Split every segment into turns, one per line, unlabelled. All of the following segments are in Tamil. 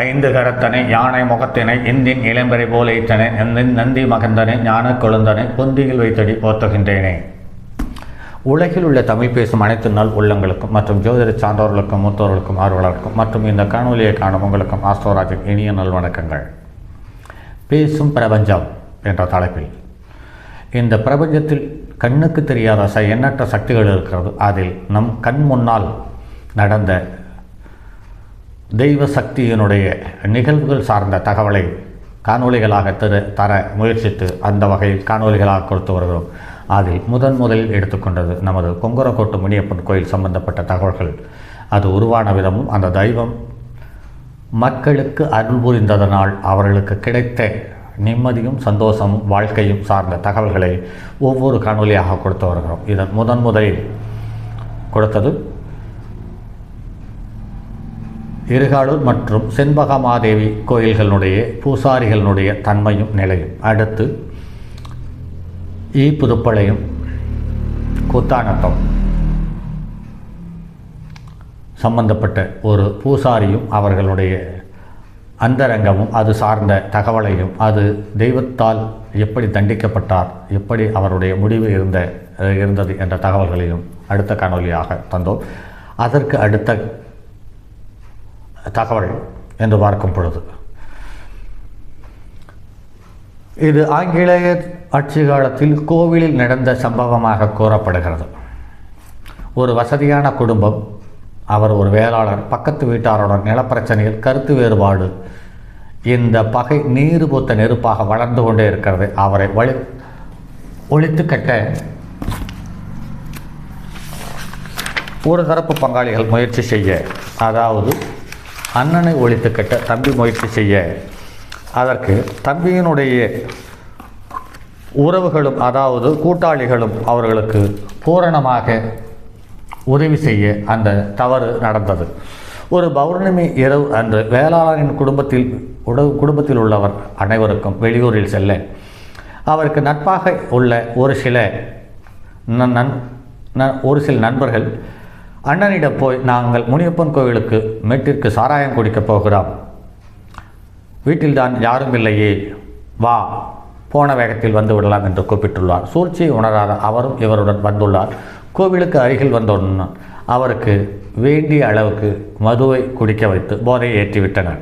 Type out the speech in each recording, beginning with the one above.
ஐந்து கரத்தனை யானை முகத்தினை இந்தின் இளம்பரை போல ஈத்தனை நந்தி மகந்தனை ஞான கொழுந்தனை பொந்தியில் வைத்தடி போத்துகின்றேனே உலகில் உள்ள தமிழ் பேசும் அனைத்து நாள் உள்ளங்களுக்கும் மற்றும் ஜோதிட சான்றோர்களுக்கும் மூத்தோர்களுக்கும் ஆர்வலருக்கும் மற்றும் இந்த காணொலியை காணும் உங்களுக்கும் ஆஸ்ட்ரோராஜின் இனிய நல்வணக்கங்கள் பேசும் பிரபஞ்சம் என்ற தலைப்பில். இந்த பிரபஞ்சத்தில் கண்ணுக்கு தெரியாத ச எண்ணற்ற சக்திகள் இருக்கிறது. அதில் நம் கண் முன்னால் நடந்த தெய்வ சக்தியினுடைய நிகழ்வுகள் சார்ந்த தகவலை காணொளிகளாக தர தர முயற்சித்து அந்த வகையில் காணொளிகளாக கொடுத்து வருகிறோம். அதில் முதன் முதலில் எடுத்துக்கொண்டது நமது கொங்கரக்கோட்டு முனியப்பன் கோயில் சம்பந்தப்பட்ட தகவல்கள். அது உருவான விதமும் அந்த தெய்வம் மக்களுக்கு அருள் புரிந்ததனால் அவர்களுக்கு கிடைத்த நிம்மதியும் சந்தோஷமும் வாழ்க்கையும் சார்ந்த தகவல்களை ஒவ்வொரு காணொலியாக கொடுத்து வருகிறோம். இதன் முதன் முதலில் கொடுத்தது இருகாலூர் மற்றும் செண்பகமாதேவி கோயில்களுடைய பூசாரிகளுடைய தன்மையும் நிலையும். அடுத்து ஈ புதுப்பளையும் குத்தானத்தம். சம்பந்தப்பட்ட ஒரு பூசாரியும் அவர்களுடைய அந்தரங்கமும் அது சார்ந்த தகவலையும் அது தெய்வத்தால் எப்படி தண்டிக்கப்பட்டார் எப்படி அவருடைய முடிவு இருந்த இருந்தது என்ற தகவல்களையும் அடுத்த காணொலியாக தந்தோம். அதற்கு அடுத்த தகவல் என்று பார்க்கும் பொழுது. இது ஆங்கிலேயர் ஆட்சி காலத்தில் கோவிலில் நடந்த சம்பவமாக கூறப்படுகிறது. ஒரு வசதியான குடும்பம் அவர் ஒரு வேளாளர் பக்கத்து வீட்டாருடன் நிலப்பிரச்சனையில் கருத்து வேறுபாடு இந்த பகை நீர் பூத்த நெருப்பாக வளர்ந்து கொண்டே இருக்கிறது. அவரை வழி ஒழித்து கட்ட ஒரு தரப்பு பங்காளிகள் முயற்சி செய்ய அதாவது அண்ணனை ஒழித்து கட்ட தம்பி முயற்சி செய்ய. அதற்கு தம்பியினுடைய உறவுகளும் அதாவது கூட்டாளிகளும் அவர்களுக்கு பூரணமாக உதவி செய்ய அந்த தவறு நடந்தது. ஒரு பௌர்ணமி இரவு அன்று வேளாளரின் குடும்பத்தில் உட குடும்பத்தில் உள்ளவர் அனைவருக்கும் வெளியூரில் செல்ல. அவருக்கு நட்பாக உள்ள ஒரு சில நன் நன் ந- ஒரு சில நண்பர்கள் அண்ணனிடம் போய் நாங்கள் முனியப்பன் கோவிலுக்கு மேட்டிற்கு சாராயம் குடிக்கப் போகிறோம். வீட்டில்தான் யாரும் இல்லையே. வா போன வேகத்தில் வந்து விடலாம் என்று கூப்பிட்டுள்ளார். சூழ்ச்சியை உணராத அவரும் இவருடன் வந்துள்ளார். கோவிலுக்கு அருகில் வந்தவுடன் அவருக்கு வேண்டிய அளவுக்கு மதுவை குடிக்க வைத்து போதையை ஏற்றிவிட்டனர்.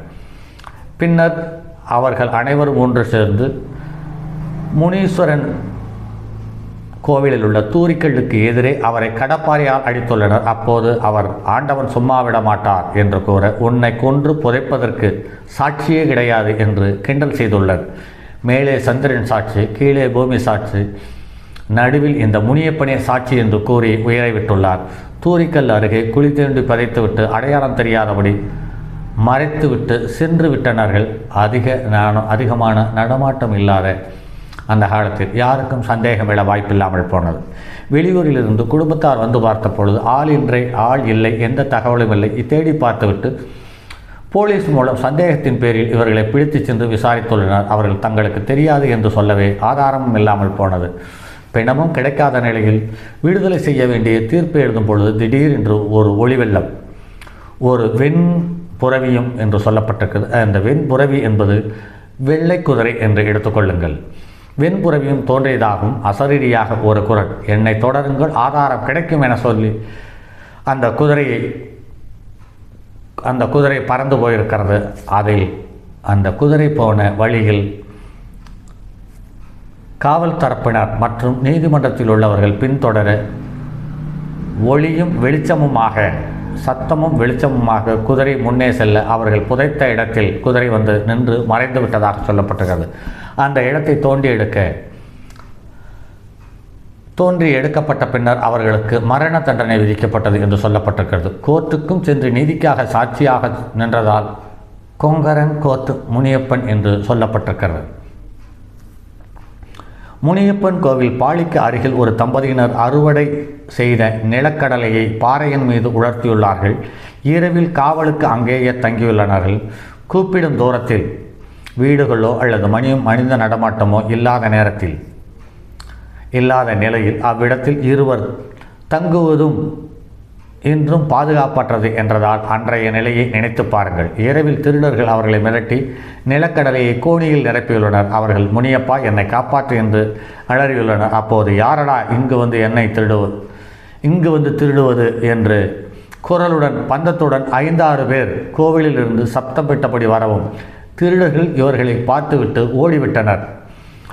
பின்னர் அவர்கள் அனைவரும் ஒன்று சேர்ந்து முனீஸ்வரன் கோவிலில் உள்ள தூரிக்கல்லுக்கு எதிரே அவரை கடப்பாரியால் அடித்துள்ளனர். அப்போது அவர் ஆண்டவன் சும்மாவிட மாட்டார் என்று கூற உன்னை கொன்று புதைப்பதற்கு சாட்சியே கிடையாது என்று கிண்டல் செய்துள்ளனர். மேலே சந்திரன் சாட்சி கீழே பூமி சாட்சி நடுவில் இந்த முனியப்பனே சாட்சி என்று கூறி உயரை விட்டுள்ளார். தூரிக்கல் அருகே குழி தேண்டி பதைத்துவிட்டு அடையாளம் தெரியாதபடி மறைத்துவிட்டு சென்று விட்டனர்கள். அதிக நாணம் அதிகமான நடமாட்டம் இல்லாத அந்த காலத்தில் யாருக்கும் சந்தேகம் எழ வாய்ப்பில்லாமல் போனது. வெளியூரிலிருந்து குடும்பத்தார் வந்து பார்த்த பொழுது ஆள் இன்றை ஆள் இல்லை எந்த தகவலும் இல்லை. தேடி பார்த்துவிட்டு போலீஸ் மூலம் சந்தேகத்தின் பேரில் இவர்களை பிடித்துச் சென்று விசாரித்துள்ளனர். அவர்கள் தங்களுக்கு தெரியாது என்று சொல்லவே ஆதாரமும் இல்லாமல் போனது. பிணமும் கிடைக்காத நிலையில் விடுதலை செய்ய வேண்டிய தீர்ப்பு எழுதும் பொழுது திடீரென்று ஒரு ஒளிவெள்ளம் ஒரு வெண் புறவியும் என்று சொல்லப்பட்டிருக்கிறது அந்த வெண்புறவி என்பது வெள்ளை குதிரை என்று எடுத்துக்கொள்ளுங்கள் வெண்புறவியும் தோன்றியதாகவும் அசரீரியாக ஒரு குரல் என்னை தொடருங்கள் ஆதாரம் கிடைக்கும் என சொல்லி அந்த குதிரையை அந்த குதிரை பறந்து போயிருக்கிறது. அதில் அந்த குதிரை போன வழியில் காவல் தரப்பினர் மற்றும் நீதிமன்றத்தில் உள்ளவர்கள் பின்தொடர ஒளியும் வெளிச்சமுமாக சத்தமும் வெளிச்சமுமாக குதிரை முன்னே செல்ல அவர்கள் புதைத்த இடத்தில் குதிரை வந்து நின்று மறைந்து விட்டதாக சொல்லப்பட்டிருக்கிறது. அந்த இடத்தை தோண்டி எடுக்க தோன்றி எடுக்கப்பட்ட பின்னர் அவர்களுக்கு மரண தண்டனை விதிக்கப்பட்டது என்று சொல்லப்பட்டிருக்கிறது. கோர்ட்டுக்கும் சென்று நீதிக்காக சாட்சியாக நின்றதால் கொங்கரன் கோர்ட்டு முனியப்பன் என்று சொல்லப்பட்டிருக்கிறது. முனியப்பன் கோவில் பாலிக்கு அருகில் ஒரு தம்பதியினர் அறுவடை செய்த நிலக்கடலையை பாறையின் மீது உலர்த்தியுள்ளார்கள். இரவில் காவலுக்கு அங்கேயே தங்கியுள்ளனர்கள். கூப்பிடும் தூரத்தில் வீடுகளோ அல்லது மணியும் மனித நடமாட்டமோ இல்லாத நேரத்தில் இல்லாத நிலையில் அவ்விடத்தில் இருவர் தங்குவதும் இன்றும் பாதுகாப்பற்றது என்றதால் அன்றைய நிலையை நினைத்து பாருங்கள். இரவில் திருடர்கள் அவர்களை மிரட்டி நிலக்கடலையை கோணியில் நிரப்பியுள்ளனர். அவர்கள் முனியப்பா என்னை காப்பாற்று என்று அலறியுள்ளனர். அப்போது யாரடா இங்கு வந்து என்னை திருடுவது இங்கு வந்து திருடுவது? என்று குரலுடன் பந்தத்துடன் ஐந்தாறு பேர் கோவிலிலிருந்து சப்தமிட்டபடி வரவும் திருடர்கள் இவர்களை பார்த்துவிட்டு ஓடிவிட்டனர்.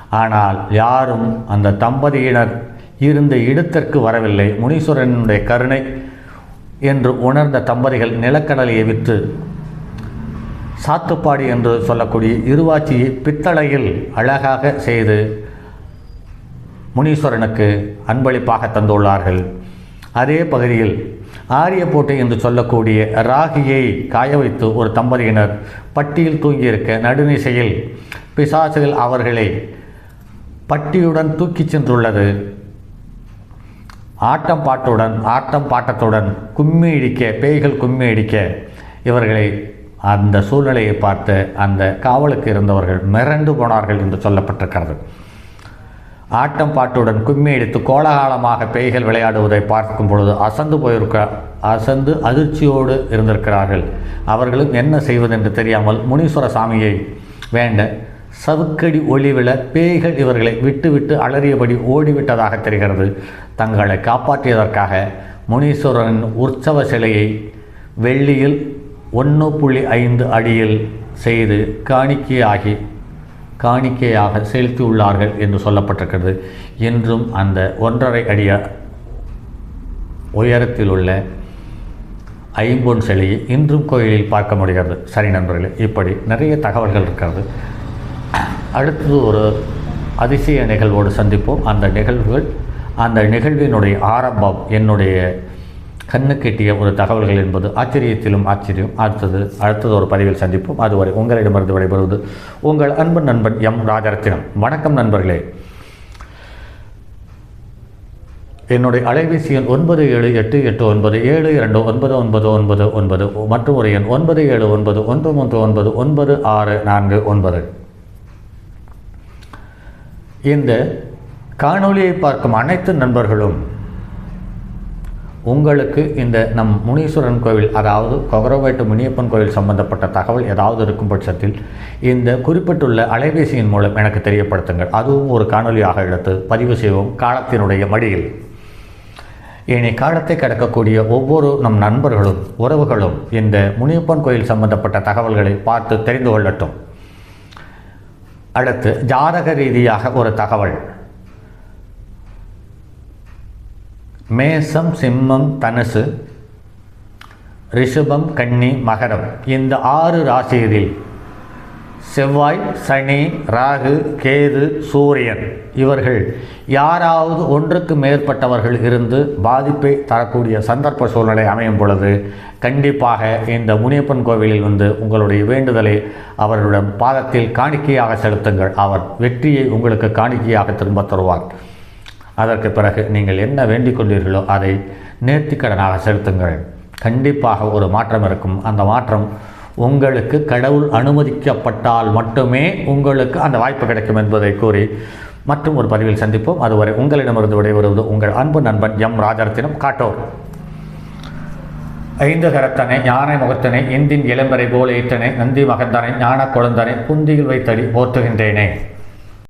ஆனால் யாரும் அந்த தம்பதியினர் இருந்த இடத்திற்கு வரவில்லை. முனீஸ்வரனுடைய கருணை என்று உணர்ந்த தம்பதிகள் நிலக்கடலையை விற்று சாத்துப்பாடி என்று சொல்லக்கூடிய இருவாச்சியை பித்தளையில் அழகாக செய்து முனீஸ்வரனுக்கு அன்பளிப்பாக தந்துள்ளார்கள். அதே பகுதியில் ஆரியப்போட்டை என்று சொல்லக்கூடிய ராகியை காய வைத்து ஒரு தம்பதியினர் பட்டியில் தூங்கியிருக்க நடுநிசையில் பிசாசுகள் அவர்களை பட்டியுடன் தூக்கிச் சென்றுள்ளது. ஆட்டம் பாட்டுடன் ஆட்டம் பாட்டத்துடன் கும்மி இடிக்க பேய்கள் கும்மி இடிக்க இவர்களை அந்த சூழ்நிலையை பார்த்து அந்த காவலுக்கு இருந்தவர்கள் மிரண்டு போனார்கள் என்று சொல்லப்பட்டிருக்கிறது. ஆட்டம் பாட்டுடன் கும்மி அடித்து கோலாகலமாக பேய்கள் விளையாடுவதை பார்க்கும் பொழுது அசந்து போயிருக்க அசந்து அதிர்ச்சியோடு இருந்திருக்கிறார்கள். அவர்களும் என்ன செய்வதென்று தெரியாமல் முனீஸ்வர சாமியை வேண்ட சவுக்கடி ஒளிவிழ பேய்கள் இவர்களை விட்டுவிட்டு அலறியபடி ஓடிவிட்டதாக தெரிகிறது. தங்களை காப்பாற்றியதற்காக முனீஸ்வரனின் உற்சவ சிலையை வெள்ளியில் ஒன்று புள்ளி ஐந்து அடியில் செய்து காணிக்கையாகி காணிக்கையாக செலுத்தியுள்ளார்கள் என்று சொல்லப்பட்டிருக்கிறது. இன்றும் அந்த ஒன்றரை அடிய உயரத்தில் உள்ள ஐம்பொன் சிலையை இன்றும் கோயிலில் பார்க்க முடிகிறது. சரி நண்பர்களே இப்படி நிறைய தகவல்கள் இருக்கிறது. அடுத்தது ஒரு அதிசய நிகழ்வோடு சந்திப்போம். அந்த நிகழ்வுகள் அந்த நிகழ்வினுடைய ஆரம்பம் என்னுடைய கண்ணு கெட்டிய ஒரு தகவல்கள் என்பது ஆச்சரியத்திலும் ஆச்சரியம். அடுத்தது அடுத்தது ஒரு பதிவில் சந்திப்போம். அதுவரை உங்களிடமிருந்து விடைபெறுவது உங்கள் அன்பு நண்பன் எம் ராஜரத்தினம். வணக்கம் நண்பர்களே. என்னுடைய அலைபேசி எண் ஒன்பது ஏழு எட்டு எட்டு ஒன்பது ஏழு இரண்டு ஒன்பது ஒன்பது ஒன்பது ஒன்பது மற்றும் ஒரு எண் ஒன்பது ஏழு ஒன்பது ஒன்று மூன்று ஒன்பது ஒன்பது ஆறு நான்கு ஒன்பது. இந்த காணொளியை பார்க்கும் அனைத்து நண்பர்களும் உங்களுக்கு இந்த நம் முனீஸ்வரன் கோவில் அதாவது கொகரவேட்டு முனியப்பன் கோவில் சம்பந்தப்பட்ட தகவல் ஏதாவது இருக்கும் பட்சத்தில் இந்த குறிப்பிட்டுள்ள அலைபேசியின் மூலம் எனக்கு தெரியப்படுத்துங்கள். அதுவும் ஒரு காணொலியாக எடுத்து பதிவு செய்வோம் காலத்தினுடைய மடியில். இனி காலத்தை கடக்கக்கூடிய ஒவ்வொரு நம் நண்பர்களும் உறவுகளும் இந்த முனியப்பன் கோயில் சம்பந்தப்பட்ட தகவல்களை பார்த்து தெரிந்து கொள்ளட்டும். அடுத்து ஜாதக ரீதியாக ஒரு தகவல். மேசம் சிம்மம் தனுசு ரிஷபம் கன்னி மகரம். இந்த ஆறு ராசிகளில் செவ்வாய் சனி ராகு கேது சூரியன். இவர்கள் யாராவது ஒன்றுக்கு மேற்பட்டவர்கள் இருந்து பாதிப்பை தரக்கூடிய சந்தர்ப்ப சூழ்நிலை அமையும் பொழுது கண்டிப்பாக இந்த முனியப்பன் கோவிலில் வந்து உங்களுடைய வேண்டுதலை அவர்களிடம் பாதத்தில் காணிக்கையாக செலுத்துங்கள். அவர் வெற்றியை உங்களுக்கு காணிக்கையாக திரும்ப தருவார். அதற்கு பிறகு நீங்கள் என்ன வேண்டிக் கொண்டீர்களோ அதை நேர்த்திக்கடனாக செலுத்துங்கள். கண்டிப்பாக ஒரு மாற்றம் இருக்கும். அந்த மாற்றம் உங்களுக்கு கடவுள் அனுமதிக்கப்பட்டால் மட்டுமே உங்களுக்கு அந்த வாய்ப்பு கிடைக்கும் என்பதை கூறி மற்றும் ஒரு பதிவில் சந்திப்போம். அதுவரை உங்களிடமிருந்து விடைபெறுவது உங்கள் அன்பு நண்பன் எம் ராஜரத்தினம் காட்டோர். ஐந்து கரத்தனை யானை முகத்தனை இந்தின் இளம்பரை போல ஈட்டனை நந்தி மகந்தனை ஞான குழந்தனை குந்தியில் வைத்தடி போற்றுகின்றேனே.